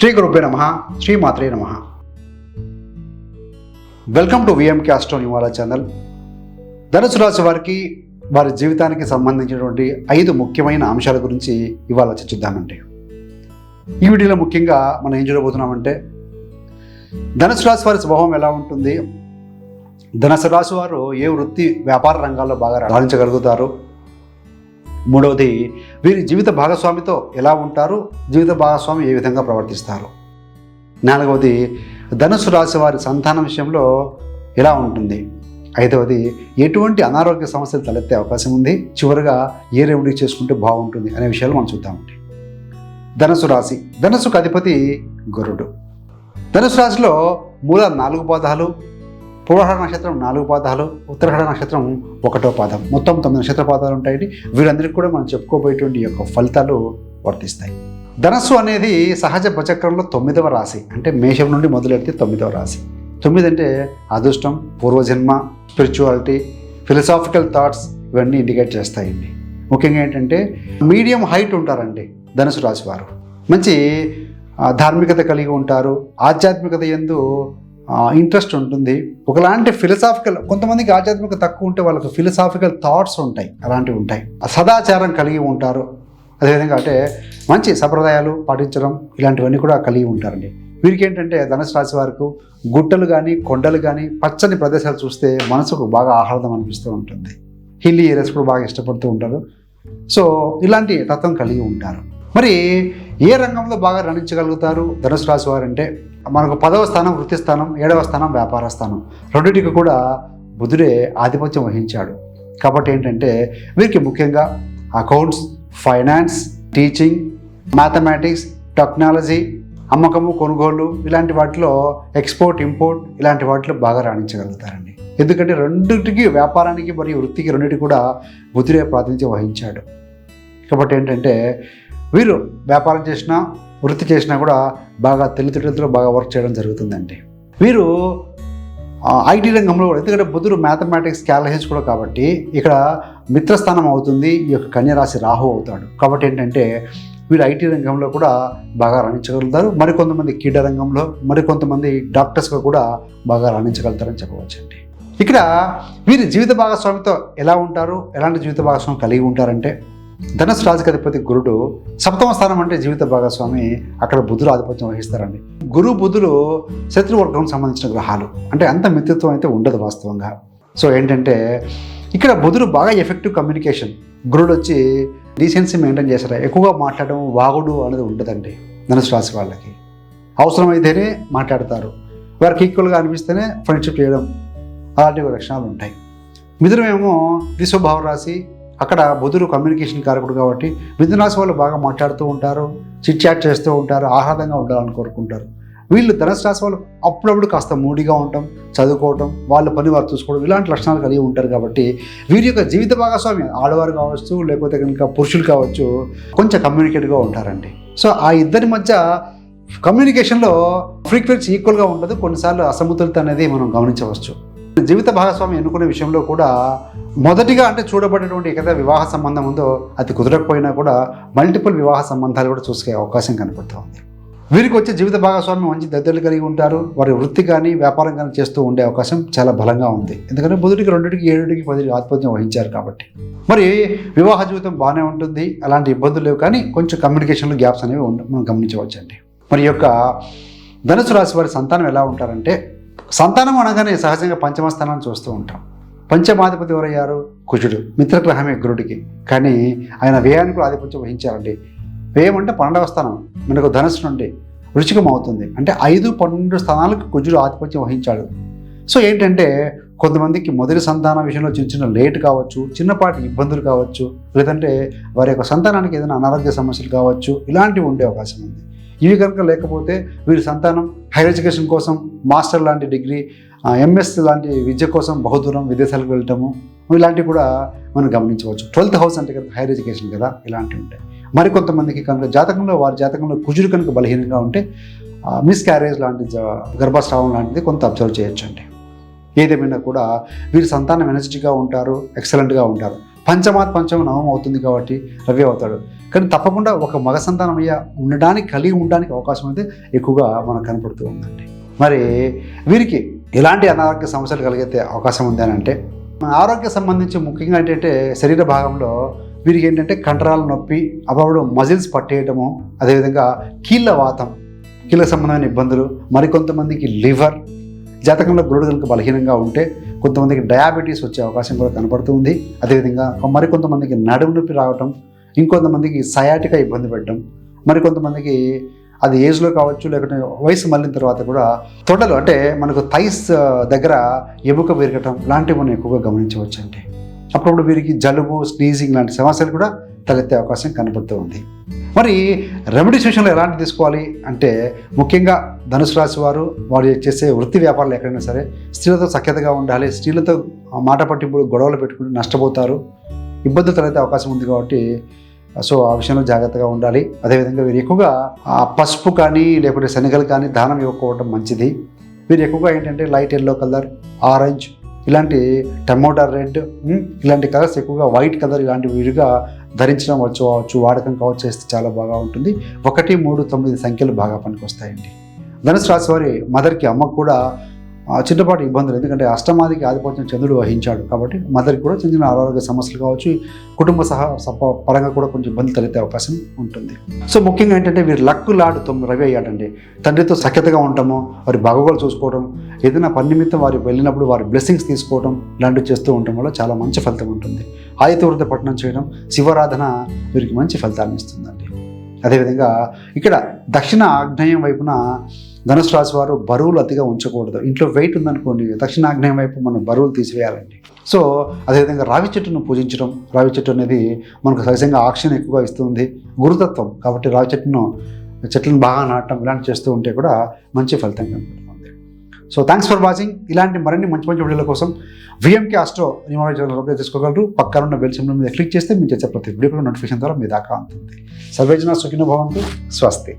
శ్రీ గురుభ్య నమ శ్రీమాత్రే నమ. వెల్కమ్ టు విఎంకే ఆస్ట్రో నివాళ ఛానల్ ధనుసు రాశి వారికి వారి జీవితానికి సంబంధించినటువంటి ఐదు ముఖ్యమైన అంశాల గురించి ఇవాళ చర్చిద్దామండి. ఈ వీడియోలో ముఖ్యంగా మనం ఏం చూడబోతున్నామంటే ధనుసు రాశి వారి స్వభావం ఎలా ఉంటుంది? ధనుసు రాశి వారు ఏ వృత్తి వ్యాపార రంగాల్లో బాగా రాణించగలుగుతారు? మూడవది వీరి జీవిత భాగస్వామితో ఎలా ఉంటారు? జీవిత భాగస్వామి ఏ విధంగా ప్రవర్తిస్తారు? నాలుగవది ధనుసు రాశి వారి సంతానం విషయంలో ఎలా ఉంటుంది? ఐదవది ఎటువంటి అనారోగ్య సమస్యలు తలెత్తే అవకాశం ఉంది? చివరిగా ఏ రెమెడీ చేసుకుంటే బాగుంటుంది అనే విషయాలు మనం చూద్దామండి ధనుసు రాశి ధనుసుకు అధిపతి గురుడు. ధనుసు రాశిలో మూల నాలుగు పాదాలు పూర్వహర నక్షత్రం నాలుగు పాదాలు ఉత్తరహర నక్షత్రం ఒకటో పాదం. మొత్తం తొమ్మిది నక్షత్ర పాదాలు ఉంటాయండి. వీరందరికీ కూడా మనం చెప్పుకోబోయేటువంటి యొక్క ఫలితాలు వర్తిస్తాయి. ధనస్సు అనేది సహజ బచక్రంలో తొమ్మిదవ రాశి. అంటే మేషం నుండి మొదలెడితే తొమ్మిదవ రాశి. తొమ్మిది అంటే అదృష్టం పూర్వజన్మ స్పిరిచువాలిటీ ఫిలసాఫికల్ థాట్స్ ఇవన్నీ ఇండికేట్ చేస్తాయండి. ముఖ్యంగా ఏంటంటే మీడియం హైట్ ఉంటారండి ధనుసు రాశి వారు. మంచి ధార్మికత కలిగి ఉంటారు. ఆధ్యాత్మికత ఎందు ఇంట్రెస్ట్ ఉంటుంది. ఒకలాంటి ఫిలసాఫికల్ కొంతమందికి ఆధ్యాత్మిక తక్కువ ఉంటే వాళ్ళకి ఫిలసాఫికల్ థాట్స్ ఉంటాయి. అలాంటివి ఉంటాయి. సదాచారం కలిగి ఉంటారు. అదేవిధంగా అంటే మంచి సంప్రదాయాలు పాటించడం ఇలాంటివన్నీ కూడా కలిగి ఉంటారండి. వీరికి ఏంటంటే ధనుసు రాశి వారికి గుట్టలు కానీ కొండలు కానీ పచ్చని ప్రదేశాలు చూస్తే మనసుకు బాగా ఆహ్లాదం అనిపిస్తూ ఉంటుంది. హిల్లీ ఏరియాస్ కూడా బాగా ఇష్టపడుతూ ఉంటారు. సో ఇలాంటి తత్వం కలిగి ఉంటారు. మరి ఏ రంగంలో బాగా రాణించగలుగుతారు ధనుసు రాశి వారంటే మనకు పదవ స్థానం వృత్తి స్థానం ఏడవ స్థానం వ్యాపార స్థానం. రెండింటికి కూడా బుధుడే ఆధిపత్యం వహించాడు. కాబట్టి ఏంటంటే వీరికి ముఖ్యంగా accounts finance teaching mathematics technology అమ్మకము కొనుగోలు ఇలాంటి వాటిలో ఎక్స్పోర్ట్ ఇంపోర్ట్ ఇలాంటి వాటిలో బాగా రాణించగలుగుతారండి. ఎందుకంటే రెండింటికి వ్యాపారానికి మరియు వృత్తికి రెండింటికి కూడా బుధుడే ప్రాతినిధ్యం వహించాడు. కాబట్టి ఏంటంటే వీరు వ్యాపారం చేసినా వృత్తి చేసినా కూడా బాగా తెలివితేటలతో బాగా వర్క్ చేయడం జరుగుతుందండి. వీరు ఐటీ రంగంలో కూడా ఎందుకంటే బుధుడు మ్యాథమెటిక్స్ క్యాలహెన్స్ కూడా కాబట్టి ఇక్కడ మిత్రస్థానం అవుతుంది ఈ యొక్క కన్యరాశి రాహు అవుతాడు. కాబట్టి ఏంటంటే వీరు ఐటీ రంగంలో కూడా బాగా రాణించగలుగుతారు. మరికొంతమంది క్రీడా రంగంలో మరికొంతమంది డాక్టర్స్గా కూడా బాగా రాణించగలుగుతారని చెప్పవచ్చండి. ఇక్కడ వీరి జీవిత భాగస్వామితో ఎలా ఉంటారు? ఎలాంటి జీవిత భాగస్వామి కలిగి ఉంటారంటే ధనుసు రాజుకి అధిపతి గురుడు సప్తమ స్థానం అంటే జీవిత భాగస్వామి అక్కడ బుధులు ఆధిపత్యం వహిస్తారండి. గురు బుధులు శత్రువర్గం సంబంధించిన గ్రహాలు. అంటే అంత మిత్రత్వం అయితే ఉండదు వాస్తవంగా. సో ఏంటంటే ఇక్కడ బుధుడు బాగా ఎఫెక్టివ్ కమ్యూనికేషన్ గురుడు వచ్చి డీసెన్సీ మెయింటైన్ చేస్తారు? ఎక్కువగా మాట్లాడడం వాగుడు అనేది ఉండదండి ధనుసు రాశి వాళ్ళకి. అవసరమైతేనే మాట్లాడతారు. వారికి ఈక్వల్గా అనిపిస్తేనే ఫ్రెండ్షిప్ చేయడం అలాంటి లక్షణాలు ఉంటాయి. మిథునమేమో ఏమో రాశి అక్కడ బుధుడు కమ్యూనికేషన్ కారకుడు కాబట్టి మిథునరాశి వాళ్ళు బాగా మాట్లాడుతూ ఉంటారు చిట్ చాట్ చేస్తూ ఉంటారు ఆహ్లాదంగా ఉండాలని కోరుకుంటారు. వీళ్ళు ధనుసు రాశి వాళ్ళు అప్పుడప్పుడు కాస్త మూడిగా ఉండటం చదువుకోవటం వాళ్ళ పని వారు చూసుకోవడం ఇలాంటి లక్షణాలు కలిగి ఉంటారు కాబట్టి వీరి యొక్క జీవిత భాగస్వామి ఆడవారు కావచ్చు లేకపోతే కనుక పురుషులు కావచ్చు కొంచెం కమ్యూనికేట్గా ఉంటారండి. సో ఆ ఇద్దరి మధ్య కమ్యూనికేషన్లో ఫ్రీక్వెన్సీ ఈక్వల్గా ఉండదు. కొన్నిసార్లు అసమతులత అనేది మనం గమనించవచ్చు. జీవిత భాగస్వామి ఎన్నుకునే విషయంలో కూడా మొదటిగా అంటే చూడబడేటువంటి ఏదైతే వివాహ సంబంధం ఉందో అది కుదరకపోయినా కూడా మల్టిపుల్ వివాహ సంబంధాలు కూడా చూసుకే అవకాశం కనపడుతూ ఉంది. వీరికి వచ్చే జీవిత భాగస్వామి మంచి దద్దలు కలిగి ఉంటారు వారి వృత్తి కానీ వ్యాపారం కానీ చేస్తూ ఉండే అవకాశం చాలా బలంగా ఉంది. ఎందుకంటే బుధుడికి రెండుకి ఏడుకి పది ఆధిపత్యం వహించారు కాబట్టి. మరి వివాహ జీవితం బాగానే ఉంటుంది అలాంటి ఇబ్బందులు లేవు కానీ కొంచెం కమ్యూనికేషన్లో గ్యాప్స్ అనేవి మనం గమనించవచ్చండి. మరి యొక్క ధనుసు రాశి వారి సంతానం ఎలా ఉంటారంటే సంతానం అనగానే సహజంగా పంచమ స్థానాన్ని చూస్తూ ఉంటాం. పంచమాధిపతి ఎవరయ్యారు? కుజుడు. మిత్రగ్రహమే గురుడికి. కానీ ఆయన వ్యయానికి కూడా ఆధిపత్యం వహించారండి. వ్యయం అంటే పన్నెండవ స్థానం. మనకు ధనుసు నుండి వృచ్చికం అవుతుంది. అంటే ఐదు పన్నెండు స్థానాలకు కుజుడు ఆధిపత్యం వహించాడు. సో ఏంటంటే కొంతమందికి మొదటి సంతానం విషయంలో చిన్న చిన్న లేట్ కావచ్చు చిన్నపాటి ఇబ్బందులు కావచ్చు లేదంటే వారి యొక్క సంతానానికి ఏదైనా అనారోగ్య సమస్యలు కావచ్చు ఇలాంటివి ఉండే అవకాశం ఉంది. ఇవి కనుక లేకపోతే వీరి సంతానం హైయర్ ఎడ్యుకేషన్ కోసం మాస్టర్ లాంటి డిగ్రీ ఎంఎస్ లాంటి విద్య కోసం బహుదూరం విదేశాలకు వెళ్ళటము ఇలాంటివి కూడా మనం గమనించవచ్చు. ట్వెల్త్ హౌస్ అంటే కనుక హైయర్ ఎడ్యుకేషన్ కదా ఇలాంటివి ఉంటాయి. మరికొంతమందికి కనుక జాతకంలో వారి జాతకంలో కుజుడు కనుక బలహీనంగా ఉంటే మిస్ క్యారేజ్ లాంటి గర్భస్రావం లాంటిది కొంత అబ్జర్వ్ చేయొచ్చండి. ఏదేమైనా కూడా వీరి సంతానం ఎనర్జెటిక్గా ఉంటారు ఎక్సలెంట్గా ఉంటారు. పంచమాత్ పంచమ నవం అవుతుంది కాబట్టి రవి అవుతాడు. కానీ తప్పకుండా ఒక మగ సంతానం అయ్యా ఉండడానికి కలిగి ఉండడానికి అవకాశం అయితే ఎక్కువగా మనకు కనపడుతూ ఉందండి. మరి వీరికి ఎలాంటి అనారోగ్య సమస్యలు కలిగితే అవకాశం ఉంది అని అంటే మన ఆరోగ్య సంబంధించి ముఖ్యంగా ఏంటంటే శరీర భాగంలో వీరికి ఏంటంటే కండరాల నొప్పి అప్పుడు మజిల్స్ పట్టేయటము అదేవిధంగా కీళ్ళ వాతం కీళ్ళ సంబంధమైన ఇబ్బందులు మరికొంతమందికి లివర్ జాతకంలో గురుడు కనుక బలహీనంగా ఉంటే కొంతమందికి డయాబెటీస్ వచ్చే అవకాశం కూడా కనపడుతుంది. అదేవిధంగా మరికొంతమందికి నడుము నొప్పి రావటం ఇంకొంతమందికి సయాటిక ఇబ్బంది పెట్టడం మరికొంతమందికి అది ఏజ్లో కావచ్చు లేకుంటే వయసు మళ్ళిన తర్వాత కూడా తొడలు అంటే మనకు థైస్ దగ్గర ఎముక విరగటం లాంటివి మనం ఎక్కువగా గమనించవచ్చు అప్పుడప్పుడు వీరికి జలుబు స్నీజింగ్ లాంటి సమస్యలు కూడా తలెత్తే అవకాశం కనబడుతూ ఉంది. మరి రెమెడీస్ విషయంలో ఎలాంటి తీసుకోవాలి అంటే ముఖ్యంగా ధనుసు రాశి వారు వారు చేసే వృత్తి వ్యాపారాలు ఎక్కడైనా సరే స్త్రీలతో సఖ్యతగా ఉండాలి స్త్రీలతో మాట పట్టింపులు గొడవలు పెట్టుకుని నష్టపోతారు ఇబ్బందులు తలెత్తే అవకాశం ఉంది కాబట్టి సో ఆ విషయంలో జాగ్రత్తగా ఉండాలి. అదేవిధంగా వీరు ఎక్కువగా ఆ పసుపు కానీ లేకపోతే శనగలు కానీ దానం ఇవ్వకపోవడం మంచిది. వీరు ఎక్కువగా ఏంటంటే లైట్ ఎల్లో కలర్ ఆరెంజ్ ఇలాంటి టమోటా రెడ్ ఇలాంటి కలర్స్ ఎక్కువగా వైట్ కలర్ ఇలాంటి వీరుగా ధరించడం వచ్చు వాడకం కావచ్చు చేస్తే చాలా బాగా ఉంటుంది. ఒకటి మూడు తొమ్మిది సంఖ్యలు బాగా పనికొస్తాయండి. ధనుసు రాశి వారి మదర్కి అమ్మకు కూడా చిన్నపాటి ఇబ్బందులు. ఎందుకంటే అష్టమాదికి ఆధిపత్యం చంద్రుడు వహించాడు కాబట్టి మదర్కి కూడా చిన్న చిన్న అనారోగ్య సమస్యలు కావచ్చు కుటుంబ సహా పరంగా కూడా కొంచెం ఇబ్బంది తలెత్తే అవకాశం ఉంటుంది. సో ముఖ్యంగా ఏంటంటే వీరు లక్కు లాడు తొమ్మిది రవి అయ్యాడండి. తండ్రితో సఖ్యతగా ఉండటము వారి బాగోగులు చూసుకోవడం ఏదైనా పని నిమిత్తం వారు వెళ్ళినప్పుడు వారి బ్లెస్సింగ్స్ తీసుకోవడం ఇలాంటివి చేస్తూ ఉండటం వల్ల చాలా మంచి ఫలితం ఉంటుంది. ఆయుతవృత పఠనం చేయడం శివారాధన వీరికి మంచి ఫలితాన్ని ఇస్తుందండి. అదేవిధంగా ఇక్కడ దక్షిణ ఆగ్నేయం వైపున ధనుసు రాశి వారు బరువులు అతిగా ఉంచకూడదు. ఇంట్లో వెయిట్ ఉందనుకోండి దక్షిణాగ్నేయం వైపు మనం బరువులు తీసివేయాలండి. సో అదేవిధంగా రావి చెట్టును పూజించడం రావి చెట్టు అనేది మనకు సహజంగా ఆక్సిజన్ ఎక్కువగా ఇస్తుంది. గురుతత్వం కాబట్టి రావి చెట్టును చెట్లను బాగా నాటడం ఇలాంటి చేస్తూ ఉంటే కూడా మంచి ఫలితం కనబడుతుంది సో థ్యాంక్స్ ఫర్ వాచింగ్ ఇలాంటి మరిన్ని మంచి మంచి వీడియోల కోసం VMK astro numerology channel subscribe చేసుకోగలరు పక్కన ఉన్న బెల్ సింబల్ మీద క్లిక్ చేస్తే మీరు చేసే ప్రతి వీడియో కూడా నోటిఫికేషన్ ద్వారా మీ దాకా ఉంటుంది సర్వేజన సుఖిన భవంతు. స్వస్తి.